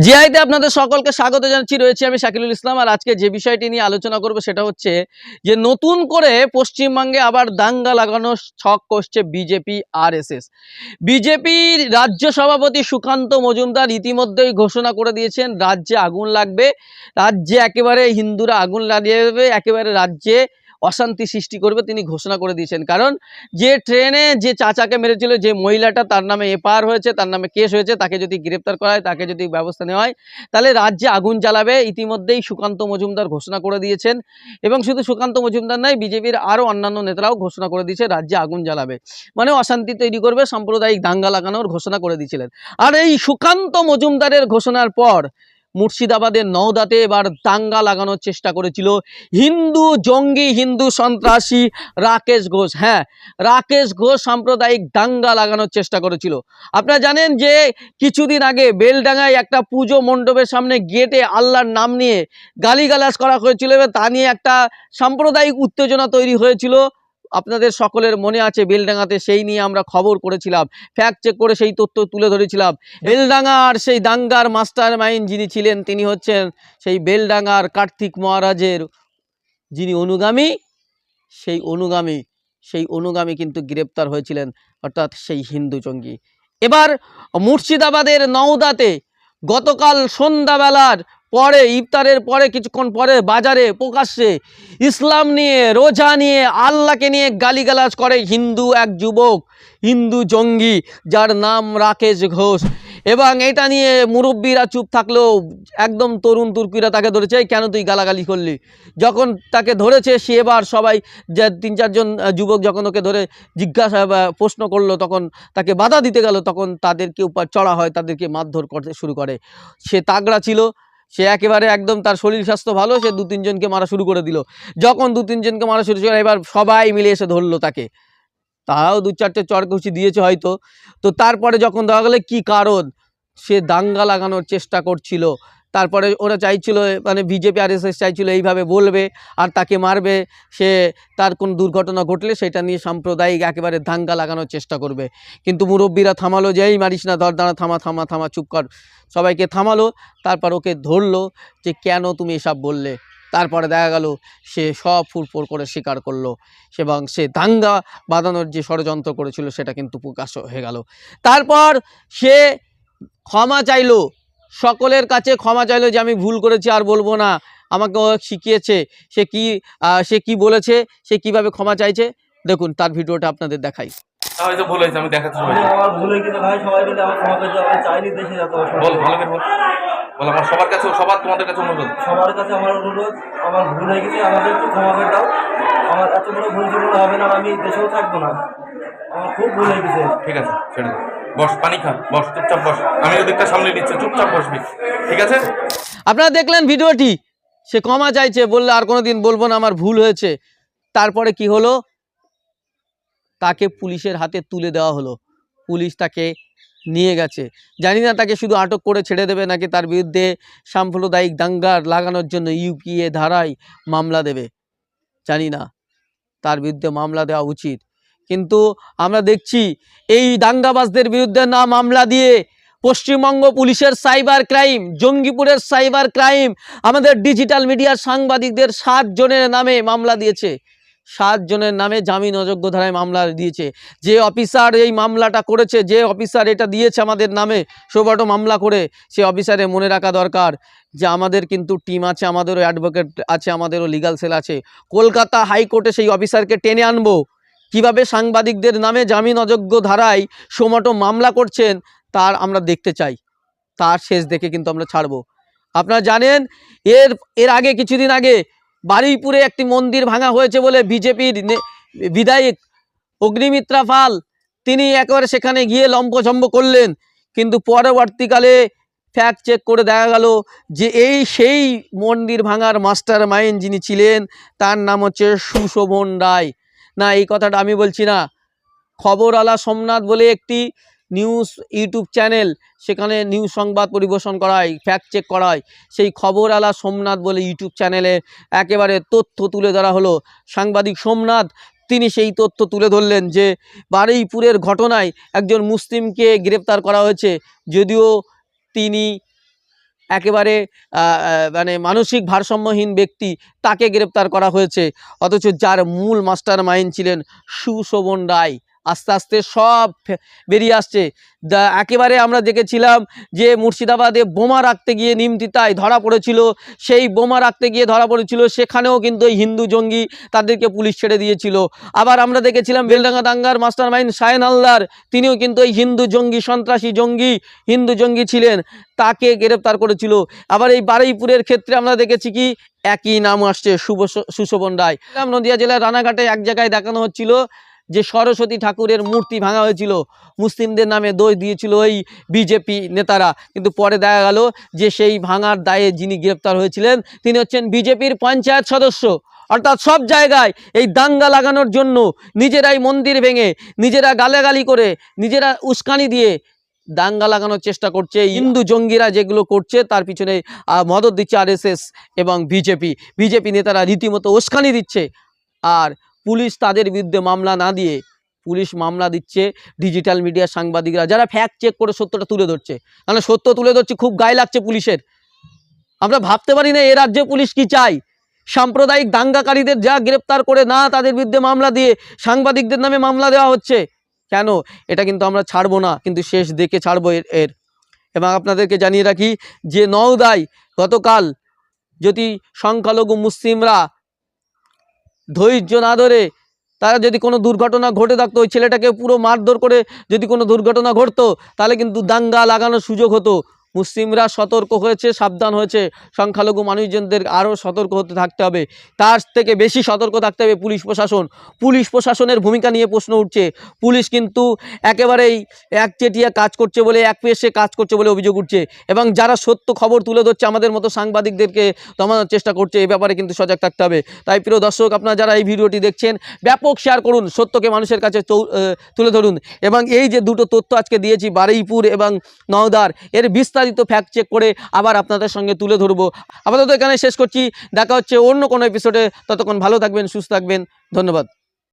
জিআইতে আপনাদের সকলকে স্বাগত জানাচ্ছি। রয়েছে আমি শাকিলুল ইসলাম আর আজকে যে বিষয়টি নিয়ে আলোচনা করব সেটা হচ্ছে যে নতুন করে পশ্চিমবঙ্গে আবার দাঙ্গা লাগানোর ছক করছে বিজেপি, আরএসএস। বিজেপির রাজ্য সভাপতি সুকান্ত মজুমদার ইতিমধ্যেই ঘোষণা করে দিয়েছেন, রাজ্যে আগুন লাগবে। রাজ্যে একেবারে হিন্দুরা আগুন লাগিয়ে দেবে, একেবারে রাজ্যে অশান্তি সৃষ্টি করবে তিনি ঘোষণা করে দিয়েছেন। কারণ যে ট্রেনে যে চাচাকে মেরেছিল, যে মহিলাটা তার নামে এপার হয়েছে, তার নামে কেস হয়েছে, তাকে যদি গ্রেপ্তার করা হয়, তাকে যদি ব্যবস্থা নেওয়া হয়, তাহলে রাজ্যে আগুন জ্বালাবে। ইতিমধ্যেই সুকান্ত মজুমদার ঘোষণা করে দিয়েছেন এবং শুধু সুকান্ত মজুমদার নয়, বিজেপির আরও অন্যান্য নেতারাও ঘোষণা করে দিয়েছে, রাজ্যে আগুন জ্বালাবে। মানে অশান্তি তৈরি করবে, সাম্প্রদায়িক দাঙ্গা লাগানোর ঘোষণা করে দিয়েছিলেন। আর এই সুকান্ত মজুমদারের ঘোষণার পর মুর্শিদাবাদের নওদাতে এবার দাঙ্গা লাগানোর চেষ্টা করেছিল। হিন্দু জঙ্গি, হিন্দু সন্ত্রাসী রাকেশ ঘোষ হ্যাঁ রাকেশ ঘোষ সাম্প্রদায়িক দাঙ্গা লাগানোর চেষ্টা করেছিল। আপনারা জানেন যে কিছুদিন আগে বেলডাঙ্গায় একটা পুজো মণ্ডপের সামনে গেটে আল্লাহর নাম নিয়ে গালিগালাজ করা হয়েছিল এবং তা নিয়ে একটা সাম্প্রদায়িক উত্তেজনা তৈরি হয়েছিল। আপনাদের সকলের মনে আছে বেলডাঙ্গাতে সেই নিয়ে আমরা খবর করেছিলাম। ফ্যাক্ট চেক করে সেই তথ্য তুলে ধরেছিলাম। বেলডাঙ্গার সেই দাঙ্গার মাস্টার মাইন্ড যিনি ছিলেন, তিনি হচ্ছেন সেই বেলডাঙ্গার কার্তিক মহারাজের যিনি অনুগামী, সেই অনুগামী সেই অনুগামী কিন্তু গ্রেপ্তার হয়েছিলেন, অর্থাৎ সেই হিন্দু জঙ্গি। এবার মুর্শিদাবাদের নওদাতে গতকাল সন্ধ্যাবেলার পরে, ইফতারের পরে, কিছুক্ষণ পরে, বাজারে, প্রকাশ্যে, ইসলাম নিয়ে, রোজা নিয়ে, আল্লাহকে নিয়ে গালিগালাজ করে হিন্দু এক যুবক, হিন্দু জঙ্গি, যার নাম রাকেশ ঘোষ। এবং এটা নিয়ে মুরব্বীরা চুপ থাকলেও একদম তরুণ তুর্কিরা তাকে ধরেছে কেন তুই গালাগালি করলি? যখন তাকে ধরেছে, সে এবার সবাই যে তিন চারজন যুবক যখন ওকে ধরে জিজ্ঞাসা প্রশ্ন করল, তখন তাকে বাধা দিতে গেল, তখন তাদেরকে উপর চড়া হয়, তাদেরকে মারধর করতে শুরু করে। সে তাগড়া ছিল সে একেবারে একদম তার শরীর স্বাস্থ্য ভালো, সে দু তিনজনকে মারা শুরু করে দিল। যখন দু তিনজনকে মারা শুরু করে এবার সবাই মিলে এসে ধরলো তাকে। তাও দু চারটে চড়কুচি দিয়েছে হয়তো। তো তারপরে যখন দেখা গেলে, কী কারণ? সে দাঙ্গা লাগানোর চেষ্টা করছিল। তারপরে ওরা চাইছিল মানে বিজেপি আর এস চাইছিল এইভাবে বলবে আর তাকে মারবে। সে তার কোন দুর্ঘটনা ঘটলে সেটা নিয়ে সাম্প্রদায়িক একেবারে দাঙ্গা লাগানোর চেষ্টা করবে। কিন্তু মুরব্বীরা থামালো যে, এই মারিস না, ধর, দাঁড়া, থামা থামা থামা, চুপ কর। সবাইকে থামালো, তারপর ওকে ধরলো যে, কেন তুমি এসব বললে? তারপরে দেখা গেল, সে সব ফুরফুর করে স্বীকার করল এবং সে দাঙ্গা বাঁধানোর যে ষড়যন্ত্র করেছিল সেটা কিন্তু প্রকাশ হয়ে গেল। তারপর সে ক্ষমা চাইলো সকলের কাছে ক্ষমা চাইলো যে আমি ভুল করেছি আর বলব না। আমাকে ও শিখিয়েছে সে কি সে কি বলেছে সে কীভাবে ক্ষমা চাইছে? দেখুন তার ভিডিওটা আপনাদের দেখাই। হয়তো ভুল হয়েছে আমি দেখাচ্ছি আমি আমার ভুল ভাই সবাই মিলে আমার ক্ষমা করে আমি চাইনি দেশে যেতে বল ভালো করে বল। বল আমার সবার কাছে সবার তোমাদের কাছে অনুরোধ। সবার কাছে আমার অনুরোধ আমার ভুল হয়ে গেছে আমাকে একটু ক্ষমা করে দাও। আমার এত বড় ভুল জীবনে হবে না আমি দেশেও থাকব না। আমার খুব ভুল হয়ে গেছে। ঠিক আছে ছেড়ে। বস, পানি খা বস, চুপচাপ বস। আমি ওদিকটা নিচ্ছি, চুপচাপ বসবি। ঠিক আছে? আপনারা দেখলেন ভিডিওটি? সে ক্ষমা চাইছে, বললে আর কোনো দিন বলব না, আমার ভুল হয়েছে। তারপরে কি হলো? তাকে পুলিশের হাতে তুলে দেওয়া হলো। পুলিশ তাকে নিয়ে গেছে। জানি না তাকে শুধু আটক করে ছেড়ে দেবে, নাকি তার বিরুদ্ধে সাম্প্রদায়িক দাঙ্গার লাগানোর জন্য ইউপিএ ধারায় মামলা দেবে। জানি না। তার বিরুদ্ধে মামলা দেওয়া উচিত। কিন্তু আমরা দেখছি এই দাঙ্গাবাজদের বিরুদ্ধে না মামলা দিয়ে পশ্চিমবঙ্গ পুলিশের সাইবার ক্রাইম, জঙ্গিপুরের সাইবার ক্রাইম, আমাদের ডিজিটাল মিডিয়ার সাংবাদিকদের সাত জনের নামে মামলা দিয়েছে। সাত জনের নামে জামিন অযোগ্য ধারায় মামলা দিয়েছে। যে অফিসার এই মামলাটা করেছে, যে অফিসার এটা দিয়েছে আমাদের নামে, সৌবাটো মামলা করে, সে অফিসারে মনে রাখা দরকার যে আমাদের কিন্তু টিম আছে, আমাদেরও অ্যাডভোকেট আছে, আমাদেরও লিগাল সেল আছে। কলকাতা হাইকোর্টে সেই অফিসারকে টেনে আনব। কীভাবে সাংবাদিকদের নামে জামিন অযোগ্য ধারায় সোমাটো মামলা করছেন, তার আমরা দেখতে চাই। তার শেষ দেখে কিন্তু আমরা ছাড়বো। আপনারা জানেন, এর এর আগে কিছুদিন আগে বারুইপুরে একটি মন্দির ভাঙা হয়েছে বলে বিজেপির বিধায়ক অগ্নিমিত্রা পাল, তিনি একেবারে সেখানে গিয়ে লম্পঝম্ব করলেন। কিন্তু পরবর্তীকালে ফ্যাক্ট চেক করে দেখা গেল যে এই সেই মন্দির ভাঙার মাস্টার মাইন্ড যিনি ছিলেন, তার নাম হচ্ছে সুশোভন রায়। না, এই কথাটা আমি বলছি না। খবর আলা সোমনাথ বলে একটি নিউজ ইউটিউব চ্যানেল, সেখানে নিউজ সংবাদ পরিবেশন করায় ফ্যাক্ট চেক করায়। সেই খবর আলা সোমনাথ বলে ইউটিউব চ্যানেলে একেবারে তথ্য তুলে ধরা হলো। সাংবাদিক সোমনাথ, তিনি সেই তথ্য তুলে ধরলেন যে, বারুইপুরের ঘটনায় একজন মুসলিমকে গ্রেপ্তার করা হয়েছে। যদিও তিনি একেবারে মানে মানসিক ভারসাম্যহীন ব্যক্তি তাকে গ্রেপ্তার করা হয়েছে। অথচ যার মূল মাস্টার মাইন্ড ছিলেন সুশোভন রায়। আস্তে আস্তে সব বেরিয়ে আসছে। একেবারে আমরা দেখেছিলাম যে মুর্শিদাবাদে বোমা রাখতে গিয়ে নিমতিতায় ধরা পড়েছিল। সেই বোমা রাখতে গিয়ে ধরা পড়েছিল, সেখানেও কিন্তু হিন্দু জঙ্গি তাদেরকে পুলিশ ছেড়ে দিয়েছিল। আবার আমরা দেখেছিলাম বেলডাঙ্গা দাঙ্গার মাস্টার মাইন্ড সায়ন হালদার, তিনিও কিন্তু এই হিন্দু জঙ্গি, সন্ত্রাসী জঙ্গি, হিন্দু জঙ্গি ছিলেন। তাকে গ্রেপ্তার করেছিল। আবার এই বারুইপুরের ক্ষেত্রে আমরা দেখেছি কি, একই নাম আসছে, শুভ সুশোভন রায়। নদিয়া জেলার রানাঘাটে এক জায়গায় দেখানো হচ্ছিল যে সরস্বতী ঠাকুরের মূর্তি ভাঙা হয়েছিল, মুসলিমদের নামে দোষ দিয়েছিল ওই বিজেপি নেতারা। কিন্তু পরে দেখা গেল যে সেই ভাঙার দায়ে যিনি গ্রেপ্তার হয়েছিলেন, তিনি হচ্ছেন বিজেপির পঞ্চায়েত সদস্য। অর্থাৎ সব জায়গায় এই দাঙ্গা লাগানোর জন্য নিজেরাই মন্দির ভেঙে, নিজেরা গালাগালি করে, নিজেরা উস্কানি দিয়ে দাঙ্গা লাগানোর চেষ্টা করছে। হিন্দু জঙ্গিরা যেগুলো করছে, তার পিছনে মদত দিচ্ছে আরএসএস এবং বিজেপি বিজেপি নেতারা রীতিমতো উস্কানি দিচ্ছে। আর পুলিশ তাদের বিরুদ্ধে মামলা না দিয়ে পুলিশ মামলা দিচ্ছে ডিজিটাল মিডিয়ার সাংবাদিকরা। যারা ফ্যাক্ট চেক করে সত্যটা তুলে ধরছে। মানে সত্য তুলে ধরছে, খুব গায়ে লাগছে পুলিশের। আমরা ভাবতে পারি না এ রাজ্যে পুলিশ কি চাই সাম্প্রদায়িক দাঙ্গাকারীদের যা গ্রেপ্তার করে না তাদের বিরুদ্ধে মামলা দিয়ে সাংবাদিকদের নামে মামলা দেওয়া হচ্ছে। কেন? এটা কিন্তু আমরা ছাড়বো না, কিন্তু শেষ দেখে ছাড়বো এর এর। এবং আপনাদেরকে জানিয়ে রাখি যে নওদায় গতকাল যদি সংখ্যালঘু মুসলিমরা ধৈর্য না ধরে তারা যদি কোনো দুর্ঘটনা ঘটে থাকতো, ওই ছেলেটাকে পুরো মারধর করে যদি কোনো দুর্ঘটনা ঘটতো, তাহলে কিন্তু দাঙ্গা লাগানোর সুযোগ হতো। মুসলিমরা সতর্ক হয়েছে, সাবধান হয়েছে। সংখ্যালঘু মানুষজনদের আরও সতর্ক হতে থাকতে হবে। তার থেকে বেশি সতর্ক থাকতে হবে পুলিশ প্রশাসন। পুলিশ প্রশাসনের ভূমিকা নিয়ে প্রশ্ন উঠছে। পুলিশ কিন্তু একেবারেই একচেটিয়া কাজ করছে বলে এক পেশে কাজ করছে বলে অভিযোগ উঠছে। এবং যারা সত্য খবর তুলে ধরছে, আমাদের মতো সাংবাদিকদেরকে দমানোর চেষ্টা করছে, এ ব্যাপারে কিন্তু সজাগ থাকতে হবে। তাই প্রিয় দর্শক, আপনারা যারা এই ভিডিওটি দেখছেন, ব্যাপক শেয়ার করুন, সত্যকে মানুষের কাছে তুলে ধরুন। এবং এই যে দুটো তথ্য আজকে দিয়েছি, বারুইপুর এবং নওদার, এর বিস্তারিত ফ্যাক্ট চেক করে আবার আপনাদের সঙ্গে তুলে ধরবো। আপাতত এখানে শেষ করছি। দেখা হচ্ছে অন্য কোনো এপিসোডে ততক্ষণ ভালো থাকবেন, সুস্থ থাকবেন। ধন্যবাদ।